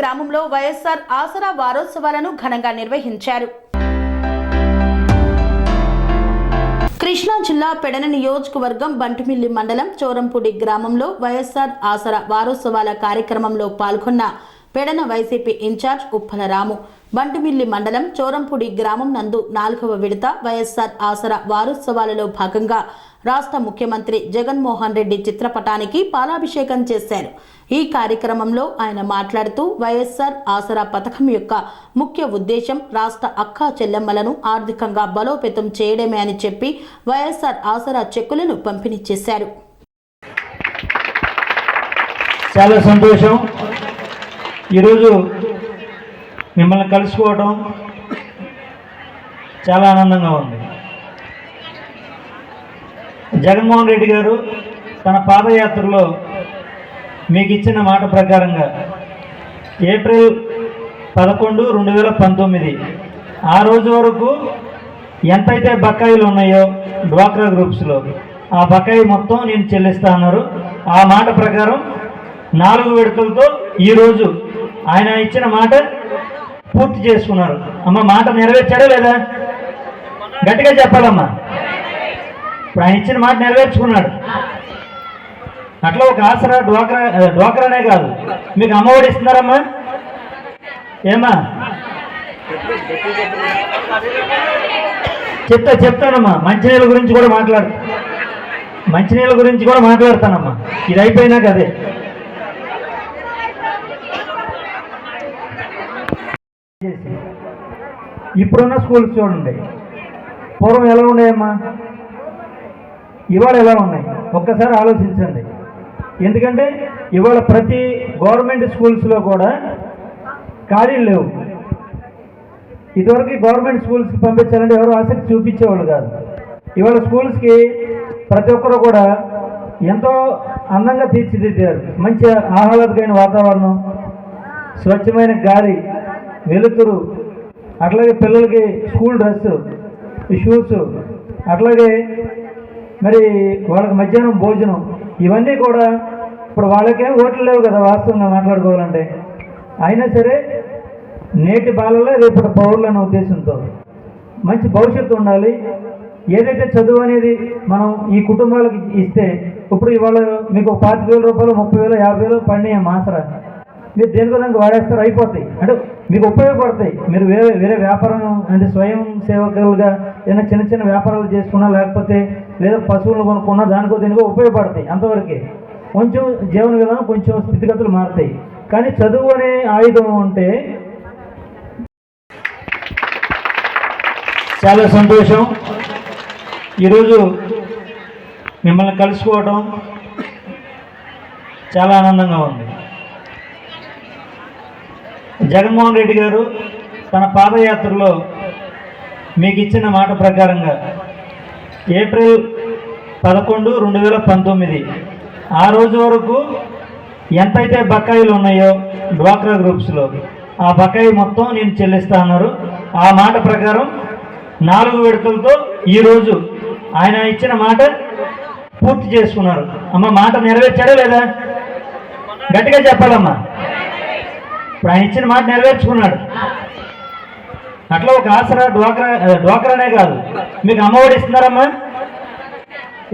గ్రామంలో వైఎస్ఆర్ ఆసరా వారోత్సవాలను ఘనంగా నిర్వహించారు. కృష్ణా జిల్లా పెడన నియోజకవర్గం బంటుమిల్లి మండలం చోరంపూడి గ్రామంలో వైఎస్ఆర్ ఆసరా వారోత్సవాల కార్యక్రమంలో పాల్గొన్న పెడన వైసీపీ ఇన్ఛార్జ్ ఉప్పల రాము. బంటుమిల్లి మండలం చోరంపూడి గ్రామం నందు నాలుగవ విడత వైఎస్ఆర్ ఆసరా వారోత్సవాలలో భాగంగా రాష్ట్ర ముఖ్యమంత్రి జగన్మోహన్ రెడ్డి చిత్రపటానికి పాలాభిషేకం చేశారు. ఈ కార్యక్రమంలో ఆయన మాట్లాడుతూ వైఎస్ఆర్ ఆసరా పథకం యొక్క ముఖ్య ఉద్దేశం రాష్ట్ర అక్కా చెల్లెమ్మలను ఆర్థికంగా బలోపేతం చేయడమే అని చెప్పి వైఎస్ఆర్ ఆసరా చెక్కులను పంపిణీ చేశారు. చాలా సంతోషం. ఈరోజు మిమ్మల్ని కలుసుకోవడం చాలా ఆనందంగా ఉంది. జగన్మోహన్ రెడ్డి గారు తన పాదయాత్రలో మీకు ఇచ్చిన మాట ప్రకారంగా ఏప్రిల్ పదకొండు రెండు వేల పంతొమ్మిది. ఆ రోజు వరకు ఎంతైతే బకాయిలు ఉన్నాయో డ్వాక్రా గ్రూప్స్లో ఆ బకాయి మొత్తం నేను చెల్లిస్తా అన్నారు. ఆ మాట ప్రకారం నాలుగు విడతలతో ఈరోజు ఆయన ఇచ్చిన మాట పూర్తి చేసుకున్నారు. అమ్మ మాట నెరవేర్చాడా లేదా? గట్టిగా చెప్పాలమ్మా. ఇప్పుడు ఆయన ఇచ్చిన మాట నెరవేర్చుకున్నాడు. అట్లా ఒక ఆసరా డ్వాక్రా డ్వాక్రానే కాదు. మీకు అమ్మఒడి ఇస్తున్నారమ్మా? ఏమా చెప్తా చెప్తానమ్మా. మంచినీళ్ళ గురించి కూడా మాట్లాడు. మంచినీళ్ళ గురించి కూడా మాట్లాడతానమ్మా. ఇది అయిపోయినాక అదే. ఇప్పుడున్న స్కూల్స్ చూడండి. పూర్వం ఎలా ఉన్నాయమ్మా ఇవాళ ఎలా ఉన్నాయి? ఒక్కసారి ఆలోచించండి. ఎందుకంటే ఇవాళ ప్రతి గవర్నమెంట్ స్కూల్స్లో కూడా ఖాళీలు లేవు. ఇదివరకు గవర్నమెంట్ స్కూల్స్కి పంపించాలంటే ఎవరు ఆసక్తి చూపించేవాళ్ళు కాదు. ఇవాళ స్కూల్స్కి ప్రతి ఒక్కరు కూడా ఎంతో అందంగా తీర్చిదిద్దారు. మంచి ఆహ్లాదకమైన వాతావరణం స్వచ్ఛమైన గాలి వెలుతురు అట్లాగే పిల్లలకి స్కూల్ డ్రెస్ షూస్ అట్లాగే మరి వాళ్ళకి మధ్యాహ్నం భోజనం ఇవన్నీ కూడా ఇప్పుడు వాళ్ళకేం ఓట్లు లేవు కదా వాస్తవంగా మాట్లాడుకోవాలంటే. అయినా సరే నేటి బాలలే రేపటి పౌరులు అనే ఉద్దేశంతో మంచి భవిష్యత్తు ఉండాలి. ఏదైతే చదువు అనేది మనం ఈ కుటుంబాలకి ఇస్తే ఇప్పుడు ఇవాళ మీకు పాతిక వేల రూపాయలు ముప్పై వేలు యాభై వేలు పడినాయి మాసరా. మీరు దేనికో దానికి వాడేస్తారు? అయిపోతాయి. అంటే మీకు ఉపయోగపడతాయి. మీరు వేరే వేరే వ్యాపారం అంటే స్వయం సేవకులుగా ఏదైనా చిన్న చిన్న వ్యాపారాలు చేసుకున్నా లేకపోతే లేదా పశువులు కొనుక్కున్నా దానికో దేనికో ఉపయోగపడతాయి అంతవరకే. కొంచెం జీవన విధానం కొంచెం స్థితిగతులు మారుతాయి. కానీ చదువు అనే ఆయుధం ఉంటే చాలా సంతోషం. ఈరోజు మిమ్మల్ని కలుసుకోవడం చాలా ఆనందంగా ఉంది. జగన్మోహన్ రెడ్డి గారు తన పాదయాత్రలో మీకు ఇచ్చిన మాట ప్రకారంగా ఏప్రిల్ పదకొండు రెండు వేల పంతొమ్మిది. ఆ రోజు వరకు ఎంతైతే బకాయిలు ఉన్నాయో డ్వాక్రా గ్రూప్స్లో ఆ బకాయి మొత్తం నేను చెల్లిస్తా అన్నారు. ఆ మాట ప్రకారం నాలుగు విడతలతో ఈరోజు ఆయన ఇచ్చిన మాట పూర్తి చేసుకున్నారు. అమ్మ మాట నెరవేర్చాడా లేదా? గట్టిగా చెప్పాలమ్మా. ఇప్పుడు ఆయన ఇచ్చిన మాట నెరవేర్చుకున్నాడు. అట్లా ఒక ఆసరా డ్వాక్రా డ్వాక్రానే కాదు. మీకు అమ్మఒడి ఇస్తున్నారమ్మా?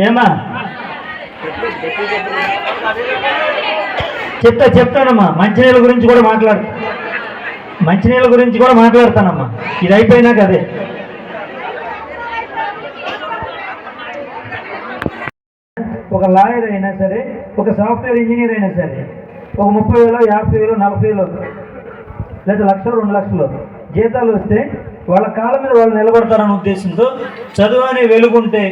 ఏమా చెప్తా చెప్తానమ్మా. మంచినీళ్ళ గురించి కూడా మాట్లాడు. మంచినీళ్ళ గురించి కూడా మాట్లాడతానమ్మా. ఇది అయిపోయినాక అదే. ఒక లాయర్ అయినా సరే ఒక సాఫ్ట్వేర్ ఇంజనీర్ అయినా సరే ఒక ముప్పై వేలు యాభై వేలు నలభై వేలు లేదా లక్ష రెండు లక్షలు జీతాలు వస్తే వాళ్ళ కాళ్ళ మీద వాళ్ళు నిలబడతారనే ఉద్దేశంతో చదువు అనే వెలుగుంటే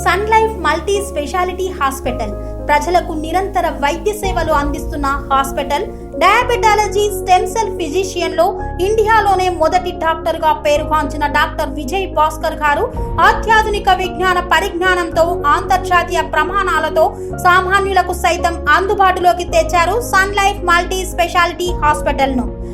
Sun Life multi speciality hospital ప్రజలకు నిరంతర వైద్య సేవలు అందిస్తున్న హాస్పిటల్ డయాబెటాలజీ స్టెమ్ సెల్ ఫిజిషియన్లో ఇండియాలోనే మొదటి డాక్టర్గా పేరుగాంచిన డాక్టర్ విజయ్ భాస్కర్ గారు అత్యాధునిక విజ్ఞాన పరిజ్ఞానంతో అంతర్జాతీయ ప్రమాణాలతో సామాన్యులకు సైతం అందుబాటులోకి తెచ్చారు సన్ లైఫ్ మల్టీ స్పెషాలిటీ హాస్పిటల్ను